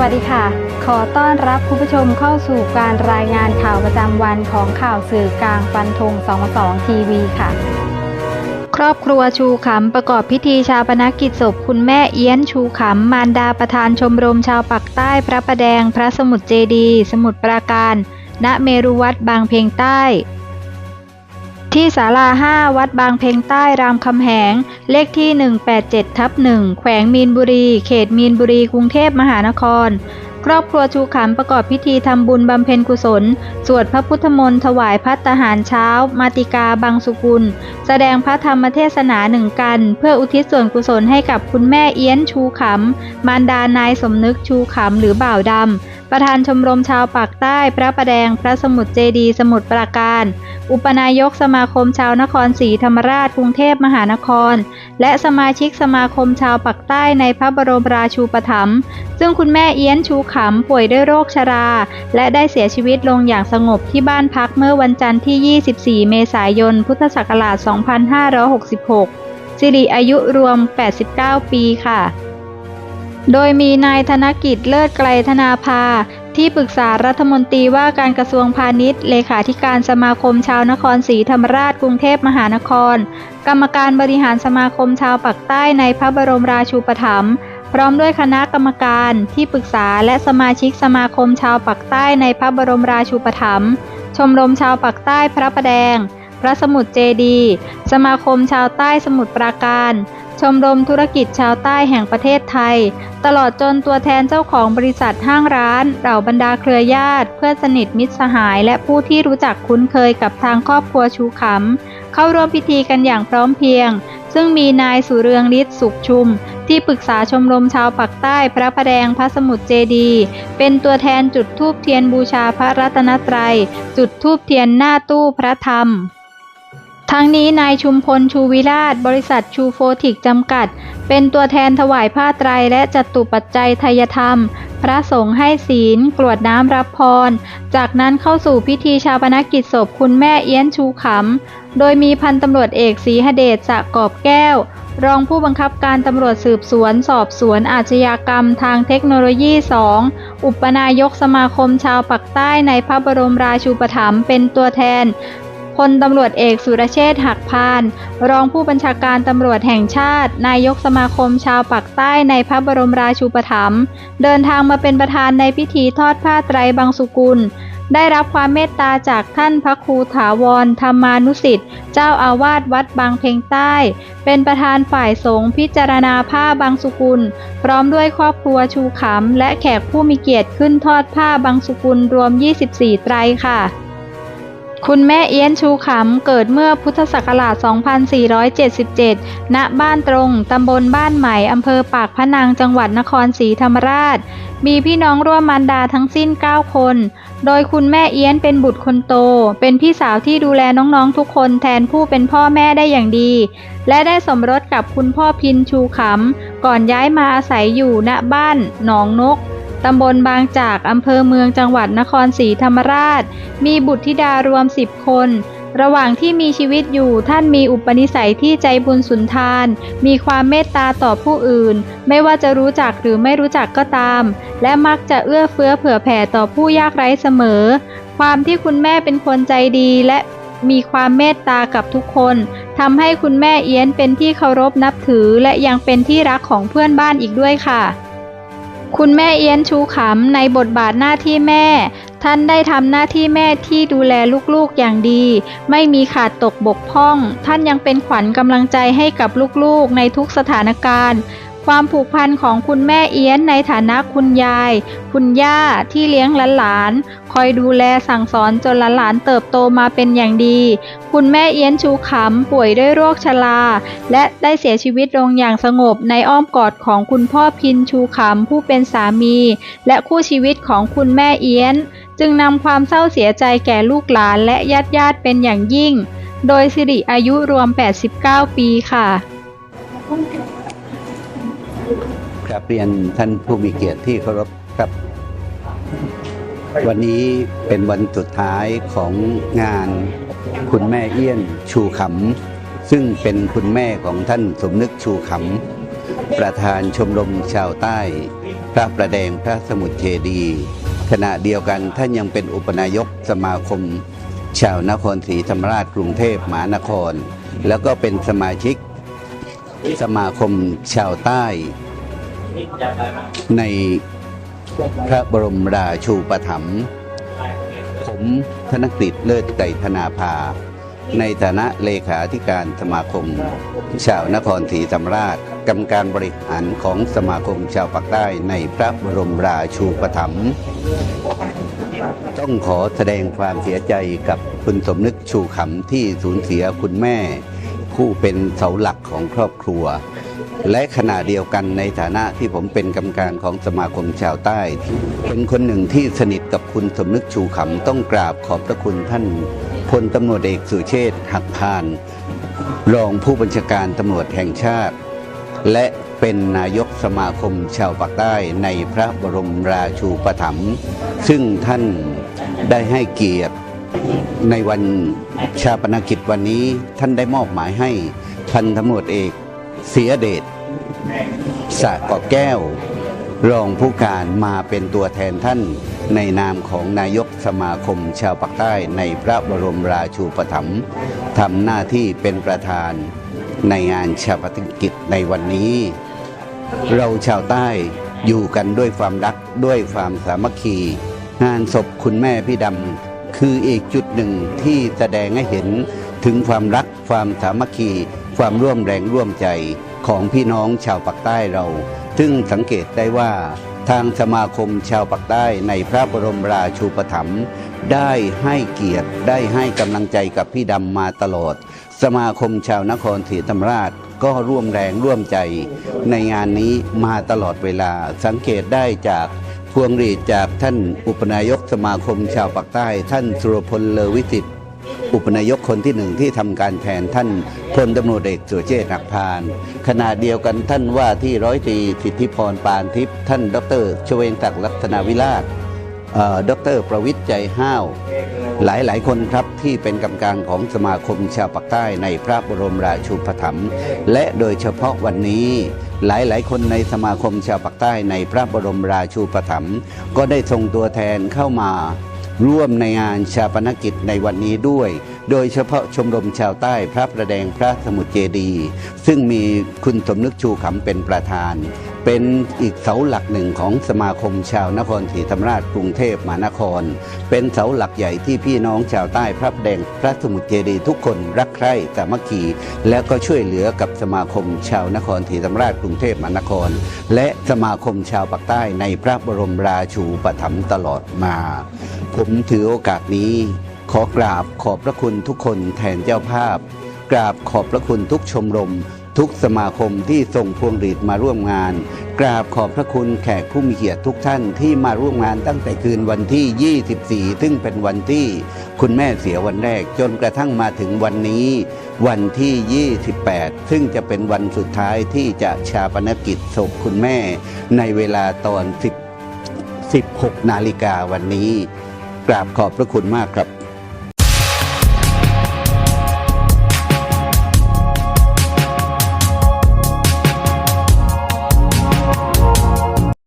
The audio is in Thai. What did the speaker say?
วัสดีค่ะ ขอต้อนรับคุณผู้ชมเข้าสู่การรายงานข่าวประจำวันของข่าวสื่อกลางฟันธง22 ทีวีค่ะ ครอบครัวชูขำประกอบพิธีชาปนกิจศพคุณแม่เอี้ยนชูขำมารดาประธานชมรมชาวปักใต้พระประแดง พระสมุทรเจดี สมุทรปราการ ณเมรุวัดบางเพลงใต้ ที่ศาลา5วัดบางเพงใต้รามคำแหง เลขที่ 187ทับ1แขวงมีนบุรี เขตมีนบุรี กรุงเทพมหานคร ครอบครัวชูขำประกอบพิธีทำบุญบำเพ็ญกุศล สวดพระพุทธมนต์ถวายพัตตาหารเช้า มาติกาบางสุกุล แสดงพระธรรมเทศนาหนึ่งกัน เพื่ออุทิศส่วนกุศลให้กับคุณแม่เอี้ยนชูขำมารดานายสมนึกชูขำหรือบ่าวดำ ประธานชมรมชาวปากใต้พระประแดง พระสมุทรเจดี สมุทรปราการ อุปนายกสมาคมชาวนครศรีธรรมราชกรุงเทพมหานคร และสมาชิกสมาคมชาวปักใต้ในพระบรมราชูปถัมภ์ซึ่งคุณแม่เอี้ยนชูขำป่วยด้วยโรคชรา และได้เสียชีวิตลงอย่างสงบที่บ้านพักเมื่อวันจันทร์ที่ 24 เมษายน พุทธศักราช 2566สิริอายุรวม 89 ปีค่ะ โดยมีนายธนกิจเลิศไกลธนาภา ที่ปรึกษารัฐมนตรีว่าการกระทรวงพาณิชย์ เลขาธิการสมาคมชาวนครศรีธรรมราชกรุงเทพมหานคร กรรมการบริหารสมาคมชาวปักใต้ในพระบรมราชูปถัมภ์พร้อมด้วยคณะกรรมการที่ปรึกษาและสมาชิกสมาคมชาวปักใต้ในพระบรมราชูปถัมภ์ชมรมชาวปักใต้พระประแดง พระสมุทรเจดี สมาคมชาวใต้สมุทรปราการ ชมรมธุรกิจชาวใต้แห่งประเทศไทย ตลอดจนตัวแทนเจ้าของบริษัทห้างร้าน เหล่าบรรดาเครือญาติ เพื่อนสนิทมิตรสหาย และผู้ที่รู้จักคุ้นเคยกับทางครอบครัวชูขำเข้าร่วมพิธีกันอย่างพร้อมเพรียง ซึ่งมีนายสุเรืองฤทธิ์สุขชุม ที่ปรึกษาชมรมชาวปักใต้พระประแดงพระสมุทรเจดี เป็นตัวแทนจุดธูปเทียนบูชาพระรัตนตรัย จุดธูปเทียนหน้าตู้พระธรรม ทั้งนี้นายชุมพลชูวิราช บริษัทชูโฟติกจำกัด เป็นตัวแทนถวายผ้าไตรและจัตุปัจจัยทยธรรม พระสงฆ์ให้ศีล กรวดน้ำรับพร จากนั้นเข้าสู่พิธีชาปนกิจศพคุณแม่เอี้ยนชูขำ โดยมีพันตำรวจเอกศรีหเดชสะกอบแก้ว รองผู้บังคับการตำรวจสืบสวนสอบสวนอาชญากรรมทางเทคโนโลยี 2 อุปนายกสมาคมชาวปักใต้ในพระบรมราชูปถัมภ์เป็นตัวแทน พลตำรวจเอกสุรเชษฐ์หักพาน รองผู้บัญชาการตำรวจแห่งชาติ นายกสมาคมชาวปักใต้ในพระบรมราชูปถัมภ์เดินทางมาเป็นประธานในพิธีทอดผ้าไตรบางสุกุล ได้รับความเมตตาจากท่านพระครูถาวรธรรมานุสิทธิ์เจ้าอาวาสวัดบางเพลงใต้ เป็นประธานฝ่ายสงฆ์พิจารณาผ้าบางสุกุล พร้อมด้วยครอบครัวชูขำและแขกผู้มีเกียรติขึ้นทอดผ้าบางสุกุลรวม 24 ไตรค่ะ คุณแม่เอี้ยนชูขำ เกิดเมื่อพุทธศักราช 2477 ณ บ้านตรง ตำบลบ้านใหม่ อำเภอปากพนัง จังหวัดนครศรีธรรมราช มีพี่น้องร่วมมารดาทั้งสิ้น 9 คน โดยคุณแม่เอี้ยนเป็นบุตรคนโต เป็นพี่สาวที่ดูแลน้องๆทุกคนแทนผู้เป็นพ่อแม่ได้อย่างดี และได้สมรสกับคุณพ่อพินชูขำ ก่อนย้ายมาอาศัยอยู่ณบ้านหนองนก ตำบลบางจาก อำเภอเมืองจังหวัดนครศรีธรรมราช มีบุตรธิดารวม10คน ระหว่างที่มีชีวิตอยู่ท่านมีอุปนิสัยที่ใจบุญสุนทาน มีความเมตตาต่อผู้อื่น ไม่ว่าจะรู้จักหรือไม่รู้จักก็ตาม และมักจะเอื้อเฟื้อเผื่อแผ่ต่อผู้ยากไร้เสมอ ความที่คุณแม่เป็นคนใจดีและมีความเมตตากับทุกคนทำให้คุณแม่เอี้ยนเป็นที่เคารพนับถือและยังเป็นที่รักของเพื่อนบ้านอีกด้วยค่ะ คุณแม่เอี้ยนชูขำในบทบาทหน้าที่แม่ ท่านได้ทำหน้าที่แม่ที่ดูแลลูกๆอย่างดี ไม่มีขาดตกบกพร่อง ท่านยังเป็นขวัญกำลังใจให้กับลูกๆในทุกสถานการณ์ ความผูกพันของคุณแม่เอี้ยนในฐานะคุณยาย คุณย่าที่เลี้ยงหลานๆคอยดูแลสั่งสอนจนหลานๆเติบโตมาเป็นอย่างดี คุณแม่เอี้ยนชูขำป่วยด้วยโรคชรา และได้เสียชีวิตลงอย่างสงบในอ้อมกอดของคุณพ่อพินชูขำผู้เป็นสามี และคู่ชีวิตของคุณแม่เอี้ยน จึงนำความเศร้าเสียใจแก่ลูกหลานและญาติญาติๆเป็นอย่างยิ่ง โดยสิริอายุรวม 89 ปีค่ะ ครับเรียนท่านผู้มีเกียรติที่เคารพครับ วันนี้เป็นวันสุดท้ายของงานคุณแม่เอี้ยนชูขำซึ่งเป็นคุณแม่ของท่านสมนึกชูขำประธานชมรมชาวใต้ พระประแดงพระสมุทรเจดีขณะเดียวกันท่านยังเป็นอุปนายกสมาคม ชาวนครศรีธรรมราชกรุงเทพมหานคร แล้วก็เป็นสมาชิกสมาคมชาวใต้ ในพระบรมราชูปถัมภ์ผมธนกฤษเลิศไก่ธนาภา ในฐานะเลขาธิการสมาคม ชาวนครศรีธรรมราชกรรมการบริหารของสมาคมชาวปากใต้ในพระบรมราชูปถัมภ์ต้องขอแสดงความเสียใจกับคุณสมนึกชูขำที่สูญเสียคุณแม่ผู้เป็นเสาหลักของครอบครัว และขณะเดียวกันในฐานะที่ผมเป็นกรรมการของสมาคมชาวใต้ เป็นคนหนึ่งที่สนิทกับคุณสมนึกชูขำต้องกราบขอบพระคุณท่านพลตำรวจเอกสุเชษฐ์หักพาน รองผู้บัญชาการตำรวจแห่งชาติ และเป็นนายกสมาคมชาวปากใต้ในพระบรมราชูปถัมภ์ซึ่งท่านได้ให้เกียรติในวันชาปนกิจวันนี้ท่านได้มอบหมายให้พันตำรวจเอก เสียเดชสะกอบแก้ว รองผู้การมาเป็นตัวแทนท่านในนามของนายกสมาคมชาวปากใต้ในพระบรมราชูปถัมภ์ทำหน้าที่เป็นประธานในงานชาปนกิจในวันนี้ เราชาวใต้อยู่กันด้วยความรักด้วยความสามัคคี งานศพคุณแม่พี่ดำคืออีกจุดหนึ่งที่แสดงให้เห็นถึงความรักความสามัคคี ความร่วมแรงร่วมใจของพี่น้องชาวปากใต้เรา ซึ่งสังเกตได้ว่าทางสมาคมชาวปากใต้ในพระบรมราชูปถัมภ์ได้ให้เกียรติได้ให้กำลังใจกับพี่ดำมาตลอด สมาคมชาวนครศรีธรรมราชก็ร่วมแรงร่วมใจ ในงานนี้มาตลอดเวลาสังเกตได้จากพวงหรีดจากท่านอุปนายกสมาคมชาวปากใต้ ท่านสุรพลเลอวิสิทธิ์ อุปนายกคนที่หนึ่งที่ทำการแทนท่านพลตำรวจเอกสุเชษฐ์หักพานขณะเดียวกันท่านว่าที่ร้อยตรีสิทธิพรปานทิพย์ท่านดรชเวงศักดิ์ลัฒนาวิราชเอ่อดรประวิทย์ใจห้าว หลายหลายคนครับที่เป็นกรรมการของสมาคมชาวปากใต้ในพระบรมราชูปถัมภ์และโดยเฉพาะวันนี้หลายหลายคนในสมาคมชาวปากใต้ในพระบรมราชูปถัมภ์ก็ได้ส่งตัวแทนเข้ามา ร่วมในงานชาปนกิจในวันนี้ด้วย โดยเฉพาะชมรมชาวใต้พระประแดงพระสมุทรเจดี ซึ่งมีคุณสมนึกชูขำเป็นประธาน เป็นอีกเสาหลักหนึ่งของสมาคมชาวนครศรีธรรมราชกรุงเทพมหานคร เป็นเสาหลักใหญ่ที่พี่น้องชาวใต้พระประแดงพระสมุทรเจดีย์ทุกคนรักใคร่สามัคคี และก็ช่วยเหลือกับสมาคมชาวนครศรีธรรมราชกรุงเทพมหานคร และสมาคมชาวปากใต้ในพระบรมราชูปถัมภ์ตลอดมา ผมถือโอกาสนี้ ขอกราบขอบพระคุณทุกคนแทนเจ้าภาพ กราบขอบพระคุณทุกชมรม ทุกสมาคมที่ส่งพวงหรีดมาร่วมงาน กราบขอบพระคุณแขกผู้มีเกียรติทุกท่านที่มาร่วมงานตั้งแต่คืนวันที่ 24 ซึ่งเป็นวันที่คุณแม่เสียวันแรก จนกระทั่งมาถึงวันนี้ วันที่ 28 ซึ่งจะเป็นวันสุดท้ายที่จะชาปนกิจศพคุณแม่ ในเวลาตอน 10 16 นาฬิกาวันนี้ กราบขอบพระคุณมากครับ